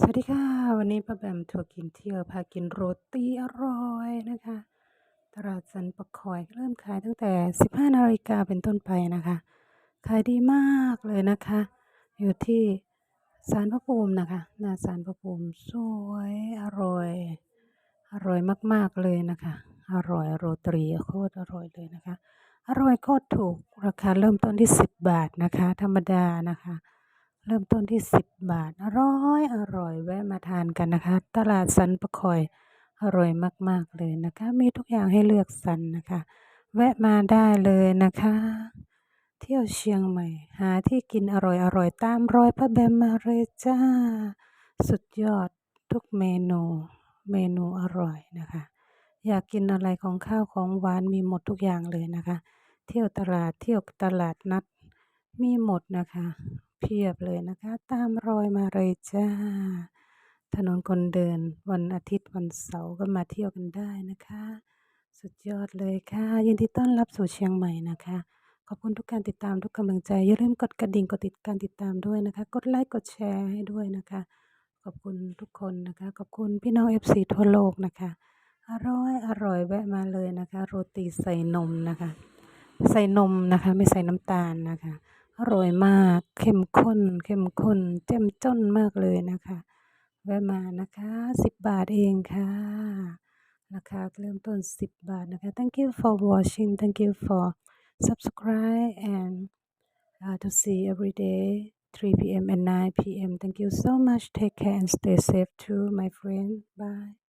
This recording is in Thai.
สวัสดีค่ะ วันนี้ป้าแบมทัวร์กินเที่ยวพากินโรตีอร่อยนะคะ ตลาดสันปะคอยเริ่มขายตั้งแต่ 15นาฬิกาเป็นต้นไปนะคะ ขายดีมากเลยนะคะ อยู่ที่ศาลพระภูมินะคะหน้าศาลพระภูมิสวยอร่อย อร่อยมากๆเลยนะคะ อร่อยโรตีโคตรอร่อยเลยนะคะ อร่อยโคตรถูกราคาเริ่มต้นที่ 10 บาทนะคะ ธรรมดานะคะ เริ่มต้นที่ 10 บาท อร่อยอร่อยแวะมาทานกันนะคะ ตลาดสันปะคอยอร่อยมาก ๆ เลยนะคะ มีทุกอย่างให้เลือกสรรนะคะ แวะมาได้เลยนะคะ เที่ยวเชียงใหม่ หาที่กินอร่อยอร่อยตามรอยพระแบมมาเลยจ้า สุดยอดทุกเมนู เมนูอร่อยนะคะ อยากกินอะไรของข้าวของหวานมีหมดทุกอย่างเลยนะคะ เที่ยวตลาดเที่ยวตลาดนัดมีหมดนะคะ เพียบเลยนะคะ ตามรอยมาเลยจ้า ถนนคนเดินวันอาทิตย์วันเสาร์ก็มาเที่ยวกันได้นะคะ สุดยอดเลยค่ะ ยินดีต้อนรับสู่เชียงใหม่นะคะ ขอบคุณทุกการติดตามทุกกำลังใจ อย่าลืมกดกระดิ่งกดติดการติดตามด้วยนะคะ กดไลค์กดแชร์ให้ด้วยนะคะ ขอบคุณทุกคนนะคะ ขอบคุณพี่น้อง FC ทั่วโลกนะคะ อร่อยอร่อยแวะมาเลยนะคะ โรตีใส่นมนะคะ ใส่นมนะคะ ไม่ใส่น้ำตาลนะคะ อร่อยมากเข้มข้นเข้มข้นเจ้มจ้นมากเลยนะคะแวะมานะคะ10 บาทเองค่ะราคาเริ่มต้น 10 บาทนะคะ Thank you for watching Thank you for subscribe and uh, to see every day 3 p.m. and 9 p.m. Thank you so much. Take care and stay safe too, my friend. Bye.